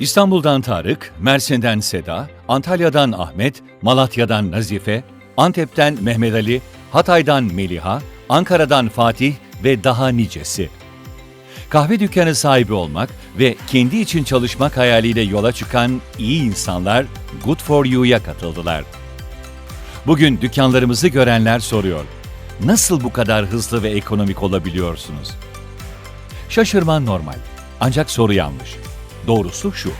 İstanbul'dan Tarık, Mersin'den Seda, Antalya'dan Ahmet, Malatya'dan Nazife, Antep'ten Mehmet Ali, Hatay'dan Meliha, Ankara'dan Fatih ve daha nicesi. Kahve dükkanı sahibi olmak ve kendi için çalışmak hayaliyle yola çıkan iyi insanlar Good For You'ya katıldılar. Bugün dükkanlarımızı görenler soruyor. Nasıl bu kadar hızlı ve ekonomik olabiliyorsunuz? Şaşırman normal. Ancak soru yanlış. Doğrusu şu.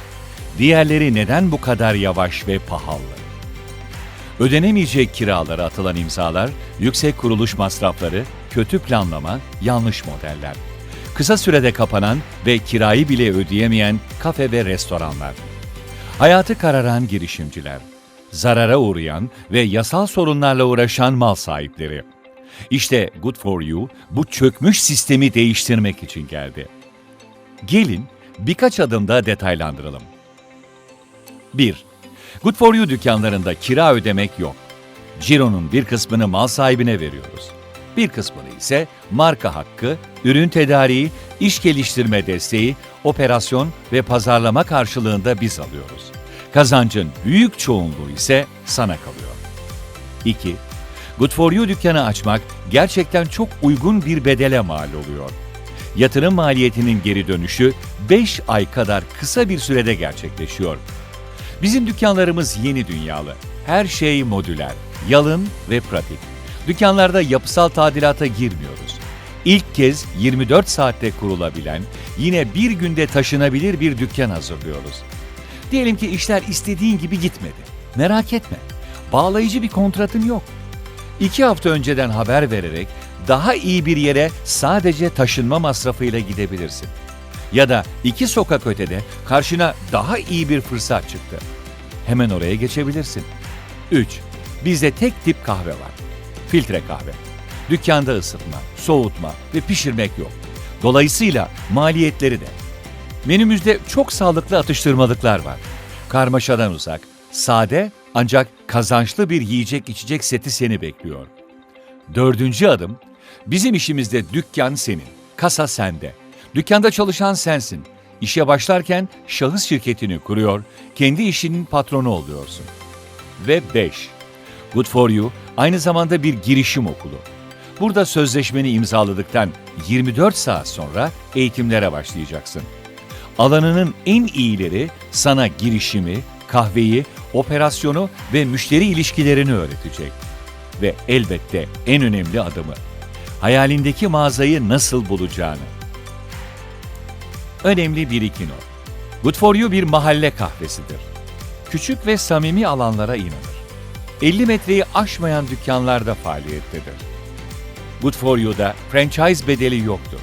Diğerleri neden bu kadar yavaş ve pahalı? Ödenemeyecek kiralara atılan imzalar, yüksek kuruluş masrafları, kötü planlama, yanlış modeller. Kısa sürede kapanan ve kirayı bile ödeyemeyen kafe ve restoranlar. Hayatı kararan girişimciler. Zarara uğrayan ve yasal sorunlarla uğraşan mal sahipleri. İşte Good For You bu çökmüş sistemi değiştirmek için geldi. Gelin birkaç adımda detaylandıralım. 1. Good For You dükkanlarında kira ödemek yok. Ciro'nun bir kısmını mal sahibine veriyoruz. Bir kısmını ise marka hakkı, ürün tedariği, iş geliştirme desteği, operasyon ve pazarlama karşılığında biz alıyoruz. Kazancın büyük çoğunluğu ise sana kalıyor. 2. Good For You dükkanı açmak gerçekten çok uygun bir bedele mal oluyor. Yatırım maliyetinin geri dönüşü 5 ay kadar kısa bir sürede gerçekleşiyor. Bizim dükkanlarımız yeni dünyalı. Her şey modüler, yalın ve pratik. Dükkanlarda yapısal tadilata girmiyoruz. İlk kez 24 saatte kurulabilen, yine bir günde taşınabilir bir dükkan hazırlıyoruz. Diyelim ki işler istediğin gibi gitmedi. Merak etme. Bağlayıcı bir kontratın yok. İki hafta önceden haber vererek daha iyi bir yere sadece taşınma masrafıyla gidebilirsin. Ya da iki sokak ötede karşına daha iyi bir fırsat çıktı. Hemen oraya geçebilirsin. 3. Bizde tek tip kahve var. Filtre kahve. Dükkanda ısıtma, soğutma ve pişirmek yok. Dolayısıyla maliyetleri de. Menümüzde çok sağlıklı atıştırmalıklar var. Karmaşadan uzak, sade ancak kazançlı bir yiyecek içecek seti seni bekliyor. Dördüncü adım, bizim işimizde dükkan senin, kasa sende. Dükkanda çalışan sensin. İşe başlarken şahıs şirketini kuruyor, kendi işinin patronu oluyorsun. Ve 5. Good For You aynı zamanda bir girişim okulu. Burada sözleşmeni imzaladıktan 24 saat sonra eğitimlere başlayacaksın. Alanının en iyileri sana girişimi, kahveyi, operasyonu ve müşteri ilişkilerini öğretecek. Ve elbette en önemli adımı, hayalindeki mağazayı nasıl bulacağını. Önemli bir iki not. Good For You bir mahalle kahvesidir. Küçük ve samimi alanlara inanır. 50 metreyi aşmayan dükkanlarda faaliyettedir. Good For You'da franchise bedeli yoktur.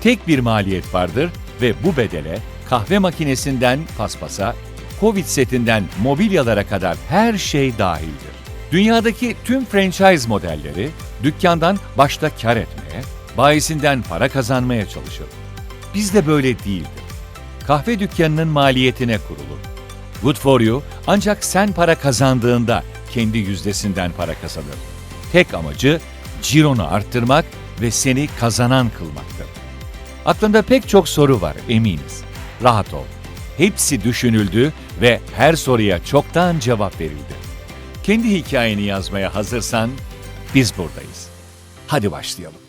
Tek bir maliyet vardır ve bu bedele kahve makinesinden paspasa, Covid setinden mobilyalara kadar her şey dahildir. Dünyadaki tüm franchise modelleri dükkandan başta kar etmeye, bayisinden para kazanmaya çalışır. Bizde böyle değildir. Kahve dükkanının maliyetine kurulur. Good for you ancak sen para kazandığında kendi yüzdesinden para kazanır. Tek amacı cironu arttırmak ve seni kazanan kılmaktır. Aklında pek çok soru var eminiz. Rahat ol. Hepsi düşünüldü ve her soruya çoktan cevap verildi. Kendi hikayeni yazmaya hazırsan biz buradayız. Hadi başlayalım.